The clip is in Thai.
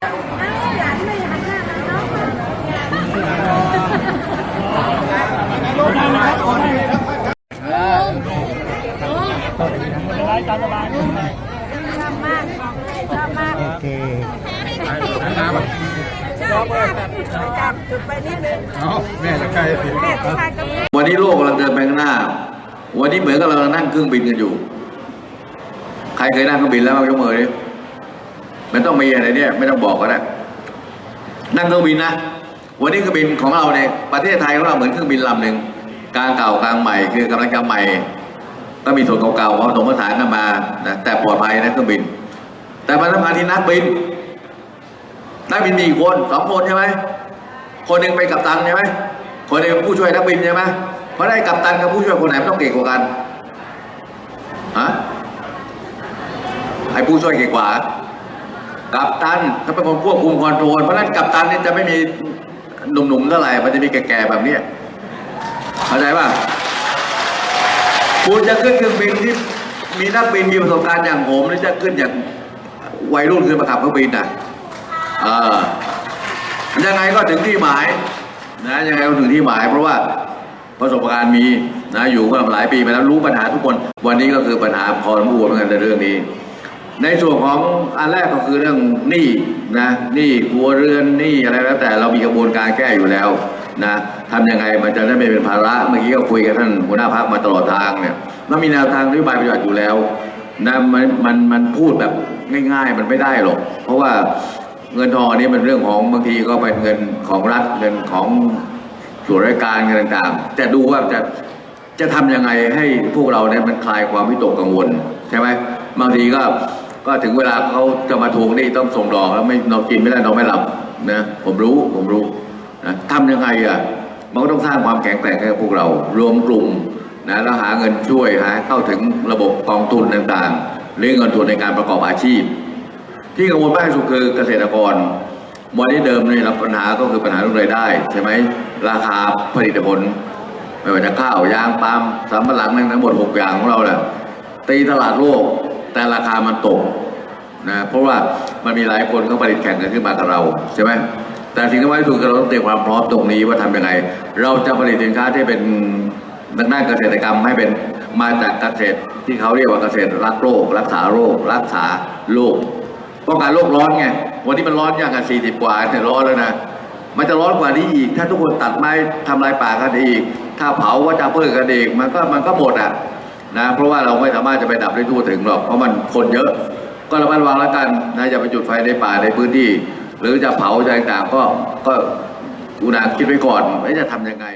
โอเควันนี้โลกกำลังเดินไปข้างหน้า วันนี้เหมือนกับเรานั่งเครื่องบินกันอยู่ ใครเคยนั่งเครื่องบินแล้วบ้างยกมือดิ ไม่ต้องมีอะไรเนี่ยไม่ต้องบอกก็ได้นั่งเครื่องบินนะวันนี้เครื่องบินของเราเนี่ยประเทศไทยของเราเหมือนเครื่องบินลำหนึ่งกลางเก่ากลางใหม่ คือกำลังจะใหม่ ก็มีส่วนเก่าๆผสมผสานกันมานะแต่ปลอดภัยนะเครื่องบิน แต่มันสำคัญที่นักบินนักบินมีคนสองคนใช่ไหมคนหนึ่งเป็นกัปตันใช่ไหมคนหนึ่งเป็นผู้ช่วยนักบินใช่ไหมเพราะได้กัปตันกับผู้ช่วยคนไหนมันต้องเก่งกว่ากันฮะไอ้ผู้ช่วยเก่งกว่า กัปตันเขาเป็นคนควบคุมคอนโทรลเพราะฉะนั้นกัปตันนี่จะไม่มีหนุ่มๆเท่าไหร่มันจะมีแก่ๆแบบนี้เข้าใจป่ะคุณจะขึ้นเครื่องบินที่มีนักบินมีประสบการณ์อย่างผมหรือจะขึ้นอย่างวัยรุ่นขึ้นมาขับเครื่องบินอะเออยังไงก็ถึงที่หมายนะยังไงก็ถึงที่หมาย เพราะว่าประสบการณ์มีนะอยู่มาหลายปีมาแล้วรู้ปัญหาทุกคน วันนี้ก็คือปัญหาพอสมควรเหมือนกันในเรื่องนี้ ในส่วนของอันแรกก็คือเรื่องหนี้นะหนี้ครัวเรือนหนี้อะไรแล้วแต่เรามีกระบวนการแก้อยู่แล้วนะทำยังไงมันจะได้ไม่เป็นภาระเมื่อกี้ก็คุยกับท่านหัวหน้าพักมาตลอดทางเนี่ยมันมีแนวทางนโยบายปฏิบัติอยู่แล้วนะมันมันมันพูดแบบง่าย ๆ มันไม่ได้หรอก เพราะว่าเงินทองอันนี้เป็นเรื่องของบางทีก็เป็นเงินของรัฐเงินของส่วนราชการเงินต่างๆแต่ดูว่าจะจะทำยังไงให้พวกเราเนี่ยมันคลายความวิตกกังวลใช่ไหมบางทีก็ ก็ถึงเวลาเขาจะมาทวงนี่ต้องส่งดอกแล้วไม่เรากินไม่ได้เราไม่หลับนะผมรู้ผมรู้นะทำยังไงอะมันก็ต้องสร้างความแข็งแกร่งให้กับพวกเรา รวมกลุ่มนะแล้วหาเงินช่วยหาเข้าถึงระบบกองทุนต่างๆหรือเงินทุนในการประกอบอาชีพ ที่กังวลมากที่สุดคือเกษตรกรวันนี้เดิมเนี่ยรับปัญหาก็คือปัญหาเรื่องรายได้ใช่ไหมราคาผลิตผลไม่ว่าจะข้าวยางปาล์มสำปะหลังทั้งหมดหกอย่างของเราเนี่ยตีตลาดโลก แต่ราคามันตกนะเพราะว่ามันมีหลายคนเขาผลิตแข่งกันขึ้นมากับเราใช่ไหมแต่สิ่งที่สำคัญที่สุดคือเราต้องเตรียมความพร้อมตรงนี้ว่าทำยังไง เราจะผลิตสินค้าที่เป็นทางด้านเกษตรกรรมให้เป็นมาจากเกษตรที่เขาเรียกว่าเกษตรรักโลกรักษาโรค รักษาโลกป้องกันโลกร้อนไงวันนี้มันร้อนอย่างกันสี่สิบกว่าเนี่ยร้อนแล้วนะมันจะร้อนกว่านี้อีก ถ้าทุกคนตัดไม้ทำลายป่ากันอีก ถ้าเผาว่าจะเพิ่มกันอีกมันก็มันก็หมดอะ นะเพราะว่าเราไม่สามารถจะไปดับได้ทั่วถึงหรอกเพราะมันคนเยอะ ก็ระมัดระวังแล้วกันนะอย่าไปจุดไฟในป่าในพื้นที่ หรือจะเผาอะไรต่างก็ก็อุณาคิดไว้ก่อนว่าจะทำยังไง